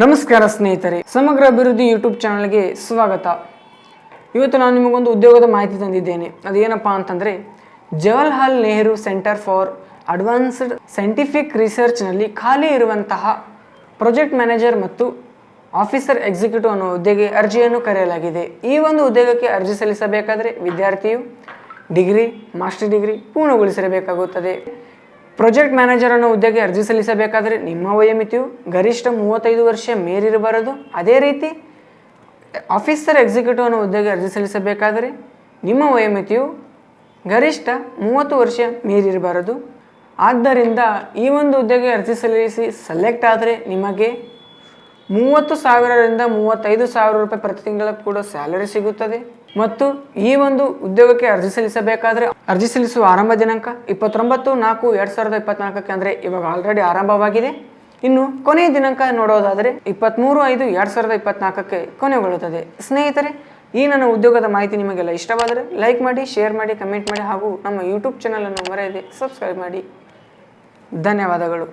ನಮಸ್ಕಾರ ಸ್ನೇಹಿತರೆ, ಸಮಗ್ರ ಅಭಿವೃದ್ಧಿ ಯೂಟ್ಯೂಬ್ ಚಾನಲ್ಗೆ ಸ್ವಾಗತ. ಇವತ್ತು ನಾನು ನಿಮಗೊಂದು ಉದ್ಯೋಗದ ಮಾಹಿತಿ ತಂದಿದ್ದೇನೆ. ಅದೇನಪ್ಪ ಅಂತಂದರೆ, Jawaharlal Nehru centre for advanced scientific ರಿಸರ್ಚ್ನಲ್ಲಿ ಖಾಲಿ ಇರುವಂತಹ ಪ್ರಾಜೆಕ್ಟ್ ಮ್ಯಾನೇಜರ್ ಮತ್ತು ಆಫೀಸರ್ ಎಕ್ಸಿಕ್ಯೂಟಿವ್ ಅನ್ನೋ ಹುದ್ದೆಗೆ ಅರ್ಜಿಯನ್ನು ಕರೆಯಲಾಗಿದೆ. ಈ ಒಂದು ಉದ್ಯೋಗಕ್ಕೆ ಅರ್ಜಿ ಸಲ್ಲಿಸಬೇಕಾದರೆ ವಿದ್ಯಾರ್ಥಿಯು ಡಿಗ್ರಿ, ಮಾಸ್ಟರ್ ಡಿಗ್ರಿ ಪೂರ್ಣಗೊಳಿಸಿರಬೇಕಾಗುತ್ತದೆ. ಪ್ರಾಜೆಕ್ಟ್ ಮ್ಯಾನೇಜರ್ ಅನ್ನೋ ಹುದ್ದೆಗೆ ಅರ್ಜಿ ಸಲ್ಲಿಸಬೇಕಾದರೆ ನಿಮ್ಮ ವಯೋಮಿತಿಯು ಗರಿಷ್ಠ ಮೂವತ್ತೈದು ವರ್ಷ ಮೇರಿರಬಾರದು ಅದೇ ರೀತಿ ಆಫೀಸರ್ ಎಕ್ಸಿಕ್ಯೂಟಿವ್ ಅನ್ನೋ ಹುದ್ದೆಗೆ ಅರ್ಜಿ ಸಲ್ಲಿಸಬೇಕಾದರೆ ನಿಮ್ಮ ವಯೋಮಿತಿಯು ಗರಿಷ್ಠ ಮೂವತ್ತು ವರ್ಷ ಮೀರಿರಬಾರದು ಆದ್ದರಿಂದ ಈ ಒಂದು ಹುದ್ದೆಗೆ ಅರ್ಜಿ ಸಲ್ಲಿಸಿ ಸೆಲೆಕ್ಟ್ ಆದರೆ ನಿಮಗೆ ಮೂವತ್ತು ಸಾವಿರದಿಂದ ಮೂವತ್ತೈದು ಸಾವಿರ ರೂಪಾಯಿ ಪ್ರತಿ ತಿಂಗಳ ಕೂಡ ಸ್ಯಾಲರಿ ಸಿಗುತ್ತದೆ. ಮತ್ತು ಈ ಒಂದು ಉದ್ಯೋಗಕ್ಕೆ ಅರ್ಜಿ ಸಲ್ಲಿಸಬೇಕಾದ್ರೆ ಅರ್ಜಿ ಸಲ್ಲಿಸುವ ಆರಂಭ ದಿನಾಂಕ ಇಪ್ಪತ್ತೊಂಬತ್ತು ನಾಲ್ಕು ಎರಡು ಸಾವಿರದ ಇಪ್ಪತ್ನಾಲ್ಕಕ್ಕೆ ಅಂದರೆ ಇವಾಗ ಆಲ್ರೆಡಿ ಆರಂಭವಾಗಿದೆ. ಇನ್ನು ಕೊನೆಯ ದಿನಾಂಕ ನೋಡೋದಾದರೆ ಇಪ್ಪತ್ತ್ಮೂರು ಐದು ಎರಡು ಸಾವಿರದ ಇಪ್ಪತ್ನಾಲ್ಕಕ್ಕೆ ಕೊನೆಗೊಳ್ಳುತ್ತದೆ. ಸ್ನೇಹಿತರೆ, ಈ ನನ್ನ ಉದ್ಯೋಗದ ಮಾಹಿತಿ ನಿಮಗೆಲ್ಲ ಇಷ್ಟವಾದರೆ ಲೈಕ್ ಮಾಡಿ ಶೇರ್ ಮಾಡಿ ಕಮೆಂಟ್ ಮಾಡಿ ಹಾಗೂ ನಮ್ಮ ಯೂಟ್ಯೂಬ್ ಚಾನಲನ್ನು ಮರೆಯದೆ ಸಬ್ಸ್ಕ್ರೈಬ್ ಮಾಡಿ. ಧನ್ಯವಾದಗಳು.